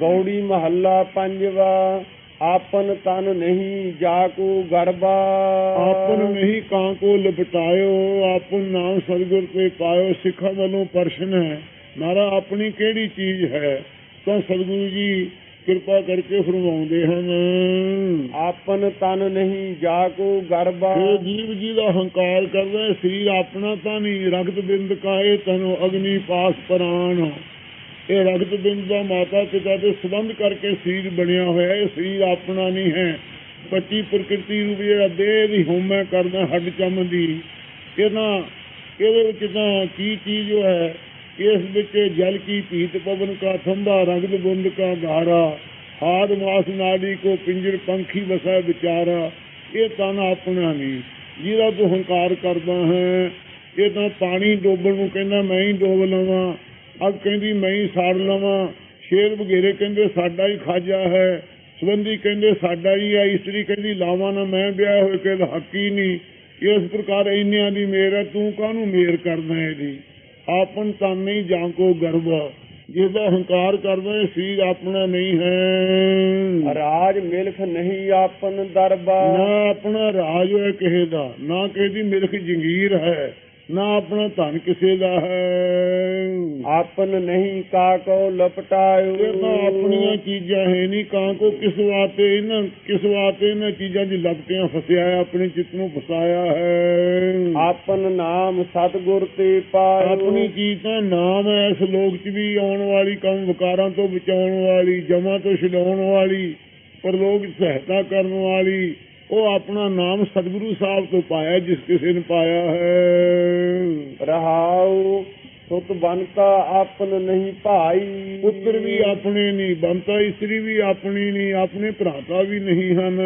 ਗੌੜੀ ਮਹੱਲਾ ਪੰਜਵਾ ਆਪਨ ਤਨ ਨਹੀਂ ਜਾ ਕੋ ਗਰਬਾ। ਆਪਨ ਨਹੀਂ ਕਾਂ ਕੋ ਲਪਟਾਇਓ ਆਪਨ ਨਾਮ ਸਤਿਗੁਰ ਤੇ ਪਾਇਓ ਸਿੱਖਾਂ ਵੱਲੋਂ ਪ੍ਰਸ਼ਨ ਹੈ। ਨਾਰਾ ਆਪਣੀ ਕਿਹੜੀ ਚੀਜ਼ ਹੈ? ਤਾਂ ਸਤਿਗੁਰੂ ਜੀ ਕਿਰਪਾ ਕਰਕੇ ਫਰਮਾਉਂਦੇ ਹਨ। ਆਪਨ ਤਨ ਨਹੀਂ ਜਾ ਕੋ ਗਰਬਾ। ਇਹ ਜੀਵ ਜੀ ਦਾ ਹੰਕਾਰ ਕਰਦਾ ਹੈ, ਸਰੀਰ ਆਪਣਾ ਤਾਂ ਨਹੀਂ ਰਗਤ ਬਿੰਦ ਕਾਏ ਤਨੋ ਅਗਨੀ ਪਾਸ ਪ੍ਰਾਣ। ਇਹ ਰਗਤ ਬਿੰਦ ਦਾ ਮਾਤਾ ਪਿਤਾ ਦੇ ਸੰਬੰਧ ਕਰਕੇ ਸਰੀਰ ਬਣਿਆ ਹੋਇਆ, ਇਹ ਸਰੀਰ ਆਪਣਾ ਨਹੀਂ ਹੈ। ਪੱਚੀ ਪ੍ਰਕਿਰਤੀ ਨੂੰ ਜਿਹੜਾ ਦੇਹ ਦੀ ਹੋਮੈ ਕਰਦਾ, ਹੱਡ ਚੰਮ ਦੀ ਇਹਨਾਂ ਇਹਦੇ ਵਿੱਚ ਤਾਂ ਕੀ ਚੀਜ਼ ਹੈ? ਇਸ ਵਿੱਚ ਜਲ ਕੀ ਭੀਤ ਪਵਨ ਕਾ ਥੰਬਾ ਰਗਤ ਬੁੰਦ ਕਾ ਗਾਰਾ। ਹਾਦ ਮਾਸ ਨਾੜੀ ਕੋ ਪਿੰਜਰ ਪੰਖੀ ਵਸੈ ਵਿਚਾਰਾ। ਇਹ ਤਨ ਆਪਣਾ ਨਹੀਂ, ਜਿਹਦਾ ਤੂੰ ਹੰਕਾਰ ਕਰਦਾ ਹੈ, ਇਹ ਤਾਂ ਪਾਣੀ ਡੋਬਣ ਨੂੰ ਕਹਿੰਦਾ, ਮੈਂ ਹੀ ਡੋਬ ਲਵਾਂ। ਅਬ ਕਹਿੰਦੀ ਮੈਂ ਹੀ ਸਾੜ ਲਵਾਂ। ਸ਼ੇਰ ਵਗੇਰੇ ਕਹਿੰਦੇ ਸਾਡਾ ਹੀ ਖਾਜਾ ਹੈ। ਸਬੰਧੀ ਕਹਿੰਦੇ ਸਾਡਾ ਹੀ ਹੈ। ਇਸਤਰੀ ਕਹਿੰਦੀ ਲਾਵਾਂ ਨਾ ਮੈਂ ਵਿਆਹ ਹੋਏ ਕਿ ਹੱਕੀ ਨਹੀਂ। ਇਸ ਪ੍ਰਕਾਰ ਇੰਨਿਆਂ ਦੀ ਮੇਰ ਹੈ। ਤੂੰ ਕਾਹਨੂੰ ਮੇਰ ਕਰਦਾ ਇਹਦੀ? ਆਪਨ ਤਨ ਨਹੀਂ ਜਾਂ ਕੋ ਗਰਬ। ਜਿਹਦਾ ਹੰਕਾਰ ਕਰਦਾ ਹੈ ਸਰੀਰ ਆਪਣਾ ਨਹੀਂ ਹੈ। ਰਾਜ ਮਿਲਖ ਨਹੀਂ ਆਪਨ ਦਰਬਾ। ਨਾ ਆਪਣਾ ਰਾਜ ਹੈ ਕਿਸੇ ਦਾ ਨਾ ਕਿਸੇ ਦੀ ਮਿਲਕ ਜੰਗੀਰ ਹੈ। ਨਾ ਆਪਣਾ ਧਨ ਕਿਸੇ ਦਾ ਹੈ। ਆਪਨ ਨਹੀਂ ਕਾ ਕੋ ਲਪਟਾਇਓ। ਇਹ ਤਾਂ ਆਪਣੀਆਂ ਚੀਜ਼ਾਂ ਹੈ ਨਹੀਂ ਕਾਂ ਕੋ ਕਿਸ ਵਾਸਤੇ ਇਹਨਾਂ ਕਿਸ ਵਾਸਤੇ ਇਹਨਾਂ ਚੀਜ਼ਾਂ ਦੀ ਲਪਟਿਆਂ ਫਸਿਆ ਹੈ ਆਪਣੇ ਚਿੱਤ ਨੂੰ ਫਸਾਇਆ ਹੈ। ਆਪਨ ਨਾਮ ਸਤਗੁਰ ਤੇ ਪਾਇਓ। ਆਪਣੀ ਚੀਜ਼ ਤਾਂ ਨਾਮ ਹੈ ਇਸ ਲੋਕ 'ਚ ਵੀ ਆਉਣ ਵਾਲੀ ਕੰਮ ਵਿਕਾਰਾਂ ਤੋਂ ਬਚਾਉਣ ਵਾਲੀ ਜਮਾਂ ਤੋਂ ਛਡਾਉਣ ਵਾਲੀ ਪਰਲੋਕ 'ਚ ਸਹਾਇਤਾ ਕਰਨ ਵਾਲੀ। ਉਹ ਆਪਣਾ ਨਾਮ ਸਤਿਗੁਰੂ ਸਾਹਿਬ ਤੋਂ ਪਾਇਆ ਜਿਸ ਕਿਸੇ ਨੇ ਪਾਇਆ ਹੈ। ਰਹਾਉ ਸੁਤ ਬੰਤਾ ਆਪਨ ਨਹੀਂ ਭਾਈ। ਪੁੱਤਰ ਵੀ ਆਪਣੇ ਨਹੀਂ ਬੰਤਾ ਇਸਤਰੀ ਵੀ ਆਪਣੀ ਨਹੀਂ ਆਪਣੇ ਭਰਾਤਾ ਵੀ ਨਹੀਂ ਹਨ।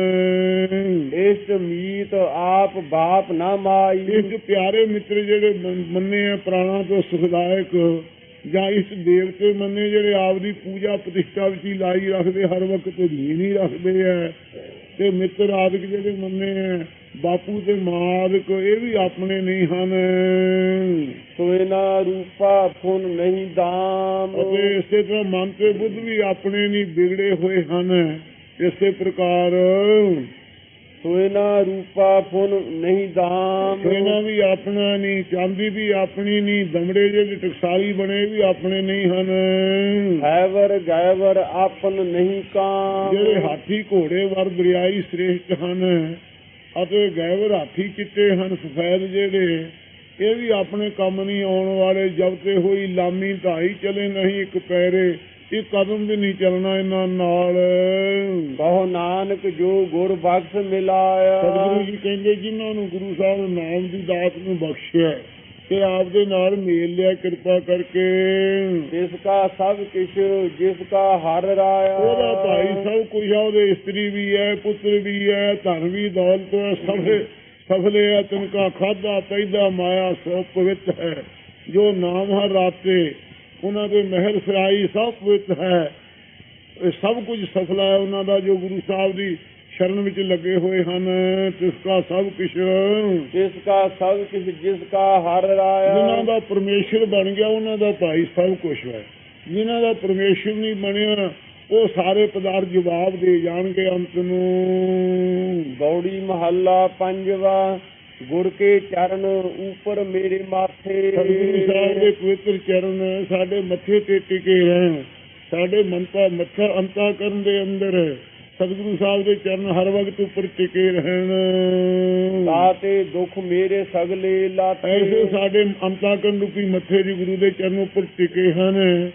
ਇਸ ਮੀਤ ਆਪ ਬਾਪ ਨਾ ਮਾਈ। ਇਸ ਪਿਆਰੇ ਮਿੱਤਰ ਜਿਹੜੇ ਮਨ- ਆ ਪ੍ਰਾਣਾ ਤੋਂ ਸੁਖਦਾਇਕ ਜਾਂ ਇਸ ਦੇਵਤੇ ਮੰਨੇ ਜਿਹੜੇ ਆਪਦੀ ਪੂਜਾ ਪ੍ਰਤਿਸ਼ਠਾ ਵਿੱਚ ਹੀ ਲਾਈ ਰੱਖਦੇ ਹਰ ਵਕਤ ਲੀਨ ਹੀ ਰੱਖਦੇ ਆ। ਤੇ ਮਿੱਤਰ ਆਦਿਕ ਜਿਹੜੇ ਮੰਨੇ ਬਾਪੂ ਤੇ ਮਾਂ ਆਦਿਕ ਇਹ ਵੀ ਆਪਣੇ ਨਹੀਂ ਹਨ। ਸੋਇਨਾ ਰੂਪਾ ਫੁਨ ਨਹੀਂ ਦਾਮ। ਅਤੇ ਇਸੇ ਤਰ੍ਹਾਂ ਮਨ ਤੇ ਬੁੱਧ ਵੀ ਆਪਣੇ ਨਹੀਂ ਵਿਗੜੇ ਹੋਏ ਹਨ। ਇਸੇ ਪ੍ਰਕਾਰ ਸੋਇਨਾ ਰੂਪਾ ਫੁਨ ਨਹੀਂ ਦਾਮ। ਸੋਨਾ ਵੀ ਆਪਣਾ ਨਹੀਂ ਚਾਂਦੀ ਵੀ ਆਪਣੀ ਨਹੀਂ ਦਮੜੇ ਜਿਹੜੇ ਟਕਸਾਲੀ ਬਣੇ ਵੀ ਆਪਣੇ ਨਹੀਂ ਹਨ। ਹੈਵਰ ਗੈਵਰ ਆਪਨ ਨਹੀਂ ਕਾਮ। ਜਿਹੜੇ ਹਾਥੀ ਘੋੜੇ ਵਰ ਬਰਿਆਈ ਸ੍ਰੇਸ਼ਟ ਹਨ ਅਤੇ ਗੈਵਰ ਹਾਥੀ ਚਿੱਟੇ ਹਨ ਸਫੈਦ ਜਿਹੜੇ ਇਹ ਵੀ ਆਪਣੇ ਕੰਮ ਨਹੀਂ ਆਉਣ ਵਾਲੇ ਜਬ ਤੇ ਹੋਈ ਲਾਮੀ ਢਾਈ ਚਲੇ ਨਹੀਂ ਇੱਕ ਪੈਰੇ। ਇਹ ਕਦਮ ਵੀ ਨਹੀਂ ਚੱਲਣਾ ਇਹਨਾਂ ਨਾਲ। ਕਹੋ ਨਾਨਕ ਜੋ ਗੁਰ ਬਖਸ਼ ਮਿਲਾਇਆ। ਸਤਿਗੁਰੂ ਜੀ ਕਹਿੰਦੇ ਜਿਨ੍ਹਾਂ ਨੂੰ ਗੁਰੂ ਸਾਹਿਬ ਨਾਮ ਦੀ ਦਾਤ ਨੂੰ ਬਖਸ਼ਿਆ ਤੇ ਆਪ ਦੇ ਨਾਲ ਮੇਲ ਲਿਆ ਕਿਰਪਾ ਕਰਕੇ। ਜਿਸ ਕਾ ਸਭ ਕਿਛ ਜਿਸ ਕਾ ਹਰ ਰਾਇਆ। ਉਹਦਾ ਭਾਈ ਸਭ ਕੁਝ ਆ ਉਹਦੇ ਇਸਤਰੀ ਵੀ ਹੈ ਪੁੱਤਰ ਵੀ ਹੈ ਧਨ ਵੀ ਦੌਲਤ ਹੈ ਸਭ ਸਫਲੇ ਹੈ ਤਿਨਕਾ ਖਾਦਾ ਪੈਦਾ ਮਾਇਆ ਸੋ ਪਵਿੱਤ ਹੈ। ਜੋ ਨਾਮ ਹਰ ਰਾਤੇ ਉਹਨਾਂ ਦੇ ਮਹਿਰ ਸਰਾਈ ਸਭ ਪਵਿੱਤ ਹੈ। ਇਹ ਸਭ ਕੁਝ ਸਫਲਾ ਹੈ ਉਹਨਾਂ ਦਾ ਜੋ ਗੁਰੂ ਸਾਹਿਬ ਦੀ ਸ਼ਰਨ ਵਿੱਚ ਲੱਗੇ ਹੋਏ ਹਨ। ਤਿਸ ਕਾ ਸਭ ਕੁਝ ਜਿਸ ਕਾ ਸਭ ਕਿਛ ਜਿਸ ਕਾ ਹਰ ਜਿਨ੍ਹਾਂ ਰਾਇਆ ਦਾ ਪਰਮੇਸ਼ਰ ਬਣ ਗਿਆ ਉਹਨਾਂ ਦਾ ਭਾਈ ਸਭ ਕੁਝ ਹੈ। ਜਿਨ੍ਹਾਂ ਦਾ ਪਰਮੇਸ਼ਰ ਨਹੀਂ ਬਣਿਆ ਉਹ ਸਾਰੇ ਪਦਾਰਥ ਜਵਾਬ ਦੇ ਜਾਣਗੇ ਅੰਤ ਨੂੰ। ਗੌੜੀ ਮਹੱਲਾ ਪੰਜਵਾ ਗੁਰ ਕੇ ਚਰਨ ਉਪਰ ਮੇਰੇ ਮਾਥੇ। ਸਤਿਗੁਰੂ ਸਾਹਿਬ ਦੇ ਪਵਿੱਤਰ ਚਰਨ ਸਾਡੇ ਮੱਥੇ ਤੇ ਟਿਕੇ ਰਹਿਣ। ਸਾਡੇ ਮਨਤਾ ਮੱਥਾ ਅੰਤਾ ਕਰਨ ਦੇ ਅੰਦਰ ਸਤਿਗੁਰੂ ਸਾਹਿਬ ਦੇ ਚਰਨ ਹਰ ਵਕਤ ਉੱਪਰ ਟਿਕੇ ਰਹਿਣ। ਤਾਤੇ ਦੁੱਖ ਮੇਰੇ ਸਗਲੇ ਲਾਤੇ। ਐਸੇ ਸਾਡੇ ਅੰਤਾ ਕਰਨ ਰੂਪੀ ਮੱਥੇ ਦੀ ਗੁਰੂ ਦੇ ਚਰਨ ਉੱਪਰ ਟਿਕੇ ਹਨ।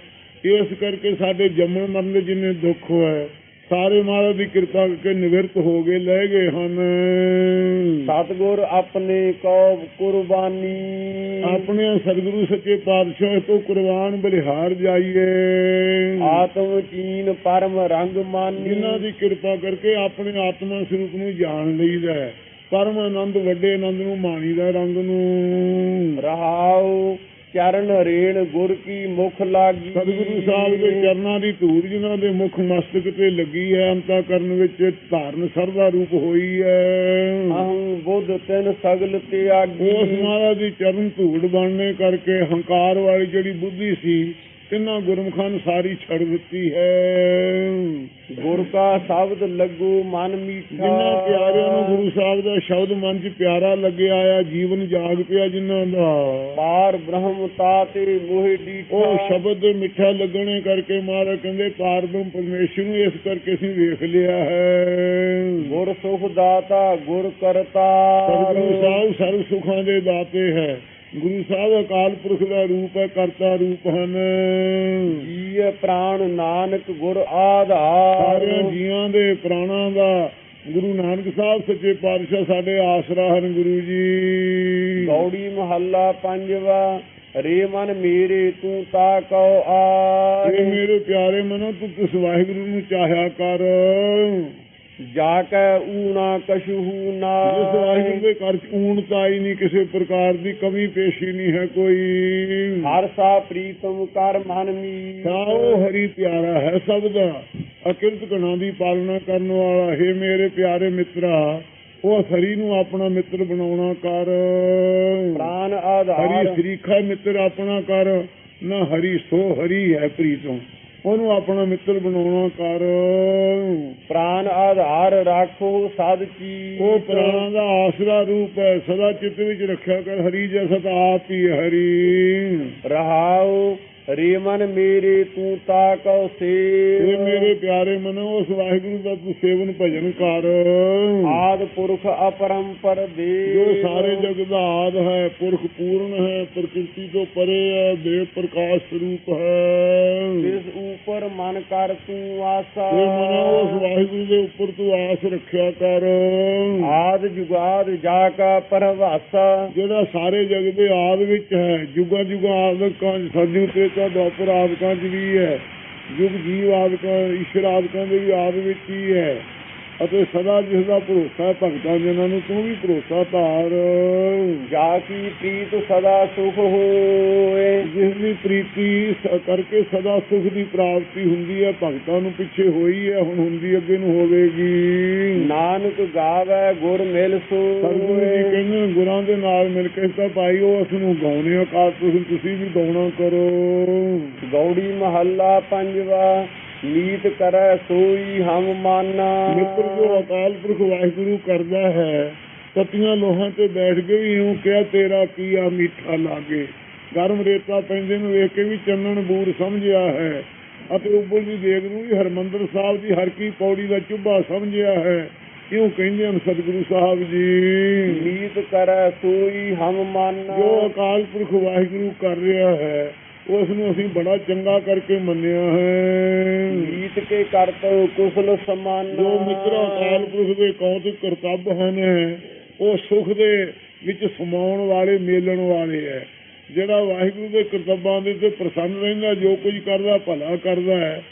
ਇਸ ਕਰਕੇ ਸਾਡੇ ਜੰਮਣ ਮਰਨ ਦੇ ਜਿੰਨੇ ਦੁੱਖ ਹੋਏ ਸਾਰੇ ਮਹਾਰਾਜ ਦੀ ਕਿਰਪਾ ਕਰਕੇ ਨਿਵਰਤ ਹੋ ਗਏ ਲੈ ਗਏ ਹਨ। ਸਤਗੁਰ ਆਪਣੇ ਕੋ ਕੁਰਬਾਨੀ। ਆਪਣੇ ਸਤਿਗੁਰੂ ਸੱਚੇ ਪਾਤਸ਼ਾਹ ਤੋਂ ਕੁਰਬਾਨ ਬਲਿਹਾਰ ਜਾਈਏ। ਆਤਮ ਚੀਨ ਪਰਮ ਰੰਗ ਮਾਨੀ। ਜਿਨ੍ਹਾਂ ਦੀ ਕਿਰਪਾ ਕਰਕੇ ਆਪਣੇ ਆਤਮਾ ਸਰੂਪ ਨੂੰ ਜਾਣ ਲਈਦਾ ਹੈ। ਪਰਮ ਆਨੰਦ ਵੱਡੇ ਆਨੰਦ ਨੂੰ ਮਾਣੀਦਾ ਰੰਗ ਨੂੰ। ਰਹਾਉ ਚਰਨ ਰੇਣ ਗੁਰ ਕੀ ਮੁਖ ਲਾਗੀ। ਸਤਿਗੁਰੂ ਸਾਹਿਬ ਦੇ ਚਰਨਾਂ ਦੀ ਧੂੜ ਜਿਨ੍ਹਾਂ ਦੇ ਮੁਖ ਮਸਤਕ ਤੇ ਲੱਗੀ ਹੈ ਅੰਤਾ ਕਰਨ ਵਿੱਚ ਧਾਰਨ ਸਰਦਾ ਰੂਪ ਹੋਈ ਹੈ। ਅਹੰ ਬੁੱਧ ਤਿਨ ਸਗਲ ਤਿਆਗੀ। ਉਸ ਮਹਾਰਾਜ ਦੀ ਚਰਨ ਧੂੜ ਬਣਨੇ ਕਰਕੇ ਹੰਕਾਰ ਵਾਲੀ ਜਿਹੜੀ ਬੁੱਧੀ ਸੀ ਤਿੰਨਾਂ ਗੁਰਮੁਖਾਂ ਨੂੰ ਸਾਰੀ ਛੱਡ ਦਿੱਤੀ ਹੈ। ਗੁਰ ਕਾ ਸ਼ਬਦ ਲੱਗੂ ਮਨ ਮੀਠਾ। ਜਿਨ੍ਹਾਂ ਪਿਆਰਿਆਂ ਨੂੰ ਗੁਰੂ ਸਾਹਿਬ ਦਾ ਸ਼ਬਦ ਮਨ 'ਚ ਪਿਆਰਾ ਲੱਗਿਆ ਆ ਜੀਵਨ ਜਾਗ ਪਿਆ ਜਿਨ੍ਹਾਂ ਦਾ। ਪਾਰ ਬ੍ਰਹਮ ਤਾਤੇ ਮੋਹਿ ਡੀਠਾ। ਉਹ ਸ਼ਬਦ ਮਿੱਠਾ ਲੱਗਣੇ ਕਰਕੇ ਮਹਾਰਾਜ ਕਹਿੰਦੇ ਪਾਰਬ੍ਰਹਮ ਪਰਮੇਸ਼ਰ ਨੂੰ ਇਸ ਕਰਕੇ ਅਸੀਂ ਵੇਖ ਲਿਆ ਹੈ। ਗੁਰ ਸੁਖ ਦਾਤਾ ਗੁਰ ਕਰਤਾ। ਸਤਿਗੁਰੂ ਸਾਹਿਬ ਸਰਵ ਸੁਖਾਂ ਦੇ ਦਾਤੇ ਹੈ। ਗੁਰੂ ਸਾਹਿਬ ਅਕਾਲ ਪੁਰਖ ਦਾ ਰੂਪ ਹੈ ਕਰਤਾ ਰੂਪ ਹਨ। ਜੀਅ ਪ੍ਰਾਣ ਨਾਨਕ ਗੁਰ ਆਧਾਰ। ਸਾਰਿਆਂ ਜੀਆਂ ਦੇ ਪ੍ਰਾਣਾਂ ਦਾ ਗੁਰੂ ਨਾਨਕ ਸਾਹਿਬ ਸੱਚੇ ਪਾਤਸ਼ਾਹ ਸਾਡੇ ਆਸਰਾ ਹਨ ਗੁਰੂ ਜੀ। ਗੌੜੀ ਮਹੱਲਾ ਪੰਜਵਾ ਰੇ ਮਨ ਮੇਰੇ ਤੂੰ ਤਾ ਕਉ ਆ ਮੇਰੇ ਪਿਆਰੇ ਮਨੋ ਤੂੰ ਕਿਸ ਵਾਹਿਗੁਰੂ ਨੂੰ ਚਾਹਿਆ ਕਰ। ਜਾ ਕੇ ਊਣਾ ਕਛੂ ਨਾ ਜਿਸ ਵਾਹਿਗੁਰੂ ਦੇ ਘਰ ਚ ਊਣਤਾ ਹੀ ਨਹੀਂ ਕਿਸੇ ਪ੍ਰਕਾਰ ਦੀ ਕਮੀ ਪੇਸ਼ੀ ਨਹੀਂ ਹੈ ਕੋਈ। ਹਰ ਸਾ ਪ੍ਰੀਤਮ ਕਰ ਮਨ ਮੀ ਸਾਓ ਹਰੀ ਪਿਆਰਾ ਹੈ ਸਭ ਦਾ। ਅਕਿਰਤ ਗੁਣਾਂ ਦੀ ਪਾਲਣਾ ਕਰਨ ਵਾਲਾ ਹੈ ਮੇਰੇ ਪਿਆਰੇ ਮਿੱਤਰਾ ਉਹ ਹਰੀ ਨੂੰ ਆਪਣਾ ਮਿੱਤਰ ਬਣਾਉਣਾ ਕਰ। ਪ੍ਰਾਨ ਹਰੀ ਆਧਾਰ ਸਰੀਖਾ ਮਿੱਤਰ ਆਪਣਾ ਕਰ। ਨਾ ਹਰੀ ਸੋ ਹਰੀ ਹੈ ਪ੍ਰੀਤਮ ਉਹਨੂੰ ਆਪਣਾ ਮਿੱਤਰ ਬਣਾਉਣਾ ਕਰ। ਪ੍ਰਾਨ ਆਧਾਰ ਰਾਖੋ ਸਦ ਚੀ ਉਹ ਪ੍ਰਾਣਾਂ ਦਾ ਆਸਰਾ ਰੂਪ ਹੈ ਸਦਾ ਚਿੱਤ ਵਿੱਚ ਰੱਖਿਆ ਕਰ ਹਰੀ ਜੈਸਾ ਤਾਂ ਆਪ ਹੀ ਹਰੀ। ਰਹਾਉ ਰੇ ਮਨ ਮੇਰੇ ਤੂੰ ਤਾ ਕਉ ਸੇ। ਮੇਰੇ ਪਿਆਰੇ ਮਨੋ ਉਸ ਵਾਹਿਗੁਰੂ ਦਾ ਤੂੰ ਸੇਵਨ ਭਜਨ ਕਰ। ਆਦ ਪੁਰਖ ਅਪਰੰਪਰ ਦੇ। ਜੋ ਸਾਰੇ ਜਗ ਦਾ ਆਦ ਹੈ ਪੁਰਖ ਪੂਰਨ ਹੈ ਪ੍ਰਕਿਰਤੀ ਤੋਂ ਪਰੇ ਹੈ ਦੇਵ ਪ੍ਰਕਾਸ਼ ਸਰੂਪ ਹੈ। ਮਨ ਕਰ ਤੂੰ ਆਸਾ। ਇਹ ਮਨੋ ਉਸ ਵਾਹਿਗੁਰੂ ਦੇ ਉੱਪਰ ਤੂੰ ਆਸ ਰੱਖਿਆ ਕਰ। ਆਦ ਜੁਗਾਦ ਜਾ ਕਾ ਪਰਵਾਸਾ। ਜਿਹੜਾ ਸਾਰੇ ਜਗ ਦੇ ਆਦ ਵਿੱਚ ਹੈ ਜੁਗਾ ਜੁਗਾ ਆਦਿਕਾਂ ਸਤਿਯੁਗ ਤੇ ਤਾਂ ਦੁਆਪਰ ਆਦਿਕਾਂ ਚ ਵੀ ਹੈ। ਯੁਗ ਜੀਵ ਆਦਿਕਾਂ ਈਸ਼ਵਰ ਆਦਿਕਾਂ ਦੇ ਵੀ ਆਦ ਵਿੱਚ ਹੀ ਹੈ। ਅਤੇ ਸਦਾ ਜਿਸ ਦਾ ਭਰੋਸਾ ਭਗਤਾਂ ਜਨਾਂ ਨੂੰ ਤੂੰ ਵੀ ਭਰੋਸਾ ਧਾਰ। ਜਾ ਕੀ ਪ੍ਰੀਤ ਸਦਾ ਸੁਖ ਹੋਏ? ਜਿਸ ਦੀ ਪ੍ਰੀਤੀ ਸ- ਕਰਕੇ ਸਦਾ ਸੁਖ ਦੀ ਪ੍ਰਾਪਤੀ ਹੁੰਦੀ ਹੈ ਭਗਤਾਂ ਨੂੰ ਪਿੱਛੇ ਹੋਈ ਹੈ ਹੁਣ ਹੁੰਦੀ ਅੱਗੇ ਨੂੰ ਹੋਵੇਗੀ। ਨਾਨਕ ਗਾਵੇ ਗੁਰ ਮਿਲ ਸਤਿਗੁਰੂ ਜੀ ਕਹਿੰਦੇ ਗੁਰਾਂ ਦੇ ਨਾਲ ਮਿਲ ਕੇ ਭਾਈ ਉਹ ਉਸ ਨੂੰ ਗਾਉਣੇ ਆ ਕਾਰ ਤੁਸੀਂ ਤੁਸੀਂ ਵੀ ਗਾਉਣਾ ਕਰੋ। ਗੌੜੀ ਮਹੱਲਾ ਪੰਜਵਾ। ਨੀਤ ਕਰੈ ਸੋਈ ਹਮ ਮਾਨਾ। ਮਿੱਤਰ ਜੋ ਅਕਾਲ ਪੁਰਖ ਵਾਹਿਗੁਰੂ ਕਰਦਾ ਹੈ ਤਤੀਆਂ ਲੋਹਾਂ ਤੇ ਬੈਠ ਕੇ ਵੀ ਇਉਂ ਕਿਹਾ ਤੇਰਾ ਕੀਆ ਮਿੱਠਾ ਲਾਗੇ। ਗਰਮ ਰੇਤਾ ਪੈਂਦੇ ਨੂੰ ਵੇਖ ਕੇ ਵੀ ਚੰਨਣ ਬੂਰ ਸਮਝਿਆ ਹੈ। ਅਤੇ ਉੱਪਰ ਦੀ ਦੇਗ ਨੂੰ ਵੀ ਹਰਮੰਦਰ ਸਾਹਿਬ ਦੀ ਹਰ ਕੀ ਪੌੜੀ ਦਾ ਚੁੱਭਾ ਸਮਝਿਆ ਹੈ। ਇਉਂ ਕਹਿੰਦੇ ਹਨ ਸਤਿਗੁਰੂ ਸਾਹਿਬ ਜੀ। ਨੀਤ ਕਰੈ ਸੋਈ ਹਮ ਮਾਨਾ। ਜੋ ਅਕਾਲ ਪੁਰਖ ਵਾਹਿਗੁਰੂ ਕਰ ਰਿਹਾ ਹੈ ਉਸ ਨੂੰ ਅਸੀਂ ਬੜਾ ਚੰਗਾ ਕਰਕੇ ਮੰਨਿਆ ਹੈ। ਨੀਤ ਕੇ ਕਰਤਉ ਕੁਸਲ ਸਮਾਨਾ। ਜੋ ਮਿੱਤਰ ਅਕਾਲ ਪੁਰਖ ਦੇ ਕੌਤਿਕ ਕਰਤੱਵ ਹਨ ਉਹ ਸੁਖ ਦੇ ਵਿੱਚ ਸਮਾਉਣ ਵਾਲੇ ਮੇਲਣ ਵਾਲੇ ਹੈ। ਜਿਹੜਾ ਵਾਹਿਗੁਰੂ ਦੇ ਕਰਤੱਵਾਂ ਦੇ ਤੇ ਪ੍ਰਸੰਨ ਰਹਿੰਦਾ ਜੋ ਕੁਝ ਕਰਦਾ ਭਲਾ ਕਰਦਾ ਹੈ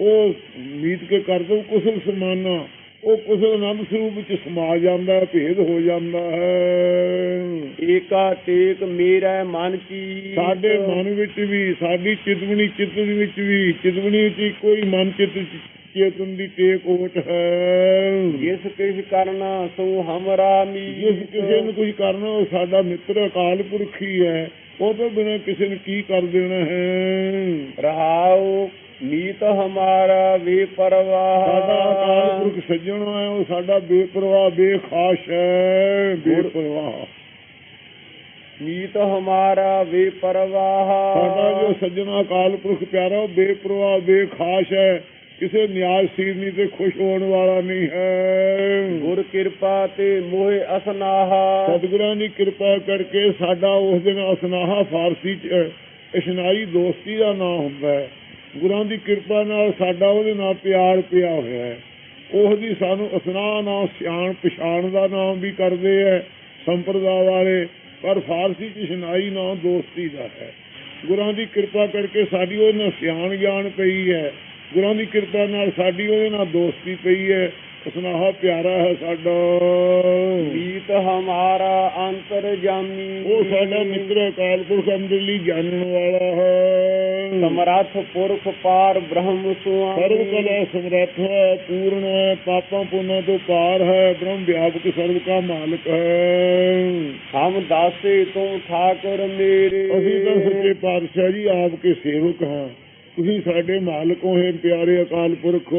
ਉਹ ਮੀਤ ਕੇ ਕਰਤੱਵ ਕੁਸਲ ਸਮਾਨਾ। ਉਹ ਕੁਸਲ ਆਨੰਦ ਸਰੂਪ ਵਿੱਚ ਸਮਾ ਜਾਂਦਾ ਹੈ ਭੇਦ ਹੋ ਜਾਂਦਾ ਹੈ। ਏਕਾ ਟੇਕ ਮੇਰਾ ਮਨ ਕੀ। ਸਾਡੇ ਮਨ ਵਿੱਚ ਵੀ ਸਾਡੀ ਚਿਤਵਨੀ ਚਿੱਤ ਦੇ ਵਿੱਚ ਵੀ ਚਿਤਵਨੀ ਵਿੱਚ ਕੋਈ ਮਨ ਚਿੱਤ ਚੇਤਨ ਦੀ ਟੇਕ ਓਟ ਹੈ। ਜਿਸ ਕਿਛ ਕਰਨਾ ਸੋ ਹਮਰਾ ਮੀਤ। ਜਿਸ ਕਿਸੇ ਨੂੰ ਕੁਝ ਕਰਨਾ ਉਹ ਸਾਡਾ ਮਿੱਤਰ ਅਕਾਲ ਪੁਰਖ ਹੀ ਹੈ। ਉਹ ਤੋਂ ਬਿਨਾਂ ਕਿਸੇ ਨੇ ਕੀ ਕਰ ਦੇਣਾ ਹੈ? ਰਹਾਉ ਹਮਾਰਾ ਵੇ ਪਰਵਾਹ ਸਾਡਾ ਅਕਾਲ ਪੁਰਖ ਸੱਜਣਾ ਹੈ ਉਹ ਸਾਡਾ ਬੇਪਰਵਾਹ ਬੇਖਾਸ ਹੈ ਬੇਪਰਵਾਹ। ਨੀਤ ਹਮਾਰਾ ਵੇ ਪਰਵਾਹ ਸਾਡਾ ਜੋ ਸੱਜਣਾ ਅਕਾਲ ਪੁਰਖ ਪਿਆਰਾ ਉਹ ਬੇਪਰਵਾਹ ਬੇਖਾਸ ਹੈ। ਕਿਸੇ ਨਿਆਜ਼ ਸੀਰਨੀ ਤੇ ਖੁਸ਼ ਹੋਣ ਵਾਲਾ ਨਹੀਂ ਹੈ। ਗੁਰ ਕਿਰਪਾ ਤੇ ਮੋਹਿ ਅਸਨਾਹਾ। ਸਤਿਗੁਰਾਂ ਦੀ ਕਿਰਪਾ ਕਰਕੇ ਸਾਡਾ ਉਸ ਦਿਨ ਅਸਨਾਹਾ ਫਾਰਸੀ ਚ ਇਸ਼ਨਾਈ ਦੋਸਤੀ ਦਾ ਨਾਮ ਹੁੰਦਾ ਹੈ। ਗੁਰਾਂ ਦੀ ਕਿਰਪਾ ਨਾਲ ਸਾਡਾ ਉਹਦੇ ਨਾਲ ਪਿਆਰ ਪਿਆ ਹੋਇਆ ਹੈ। ਉਹਦੀ ਸਾਨੂੰ ਅਸਨਾਹ ਨਾਮ, ਸਿਆਣ ਪਛਾਣ ਦਾ ਨਾਮ ਵੀ ਕਰਦੇ ਹੈ ਸੰਪਰਦਾ ਵਾਲੇ, ਪਰ ਫਾਰਸੀ ਚ ਇਸ਼ਨਾਈ ਨਾਮ ਦੋਸਤੀ ਦਾ ਹੈ। ਗੁਰਾਂ ਦੀ ਕਿਰਪਾ ਕਰਕੇ ਸਾਡੀ ਉਹਦੇ ਨਾਲ ਸਿਆਣ ਗਿਆਨ ਪਈ ਹੈ। ਗੁਰਾਂ ਦੀ ਕਿਰਪਾ ਨਾਲ ਸਾਡੀ ਉਹਦੇ ਨਾਲ ਦੋਸਤੀ ਪਈ ਹੈ। ਸੁਨਾਹਾ ਪਿਆਰਾ ਹੈ ਸਾਡਾ। ਗੀਤ ਹਮਾਰਾ ਅੰਤਰ ਜਾਮੀ ਉਹ ਸਾਡਾ ਮਿੱਤਰ ਅਕਾਲ ਪੁਰਖ ਅੰਦਰ ਲਈ ਜਾਣਨ ਵਾਲਾ ਹੈ। ਸਮਰੱਥ ਪੁਰਖ ਪਾਰ ਬ੍ਰਹਮ ਸੁਆਮੀ। ਸਰਵ ਕਲਾ ਸਮਰੱਥ ਹੈ ਪੂਰਨ ਹੈ ਪਾਪਾਂ ਪੁੰਨਾਂ ਤੋਂ ਪਾਰ ਹੈ ਬ੍ਰਹਮ ਵਿਆਪਕ ਸਰਵ ਕਾ ਮਾਲਕ ਹੈ। ਹਮ ਦਾਸੇ ਤੂੰ ਠਾਕੁਰ ਮੇਰੇ। ਅਸੀਂ ਤਾਂ ਸੱਚੇ ਪਾਤਸ਼ਾਹ ਜੀ ਆਪ ਕੇ ਸੇਵਕ ਹਾਂ। ਤੁਸੀਂ ਸਾਡੇ ਮਾਲਕ ਹੋ ਹੈ ਪਿਆਰੇ ਅਕਾਲ ਪੁਰਖ।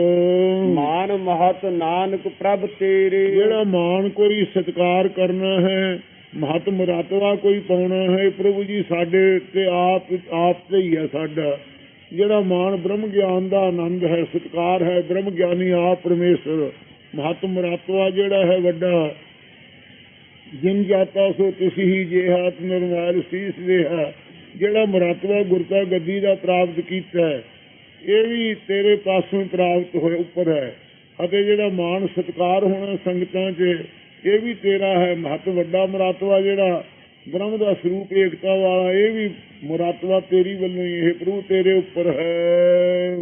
ਮਾਨ ਮਹਤ ਨਾਨਕ ਪ੍ਰਭ ਤੇਰੇ। ਜਿਹੜਾ ਮਾਣ ਕੋਈ ਸਤਕਾਰ ਕਰਨਾ ਹੈ ਮਹਤ ਮੁਰਾਤਵਾ ਕੋਈ ਪਾਉਣਾ ਹੈ ਪ੍ਰਭੂ ਜੀ ਸਾਡੇ ਤੇ ਆਪ ਆਪ ਤੇ ਹੀ ਹੈ ਸਾਡਾ। ਜਿਹੜਾ ਮਾਣ ਬ੍ਰਹਮ ਗਿਆਨ ਦਾ ਆਨੰਦ ਹੈ ਸਤਕਾਰ ਹੈ ਬ੍ਰਹਮ ਗਿਆਨੀ ਆਪ ਪਰਮੇਸ਼ਰ ਮਹਤ ਮੁਰਾਤਵਾ ਜਿਹੜਾ ਹੈ ਵੱਡਾ। ਜਿਨ ਜਾਤਾ ਸੋ ਤੁਸੀਂ ਹੀ ਜੇ ਹੱਥ ਨਿਰਮਲ ਸੀਸ ਦੇ ਹੈ ਜਿਹੜਾ ਮੁਰਾਤਬਾ ਗੁਰਤਾ ਗੱਦੀ ਦਾ ਪ੍ਰਾਪਤ ਕੀਤਾ ਹੈ, ਇਹ ਵੀ ਤੇਰੇ ਪਾਸੋਂ ਪ੍ਰਾਪਤ ਹੋਏ ਉੱਪਰ ਹੈ। ਅਤੇ ਜਿਹੜਾ ਮਾਣ ਸਤਕਾਰ ਹੋਣਾ ਸੰਗਤਾਂ 'ਚ, ਇਹ ਵੀ ਤੇਰਾ ਹੈ। ਮਹਤ ਵੱਡਾ ਮੁਰਾਤਬਾ ਜਿਹੜਾ ਬ੍ਰਹਮ ਦਾ ਸਰੂਪ ਏਕਤਾ ਵਾਲਾ, ਇਹ ਵੀ ਮੁਰਾਤਬਾ ਤੇਰੀ ਵੱਲੋਂ ਹੀ। ਇਹ ਪ੍ਰਭੂ ਤੇਰੇ ਉੱਪਰ ਹੈ।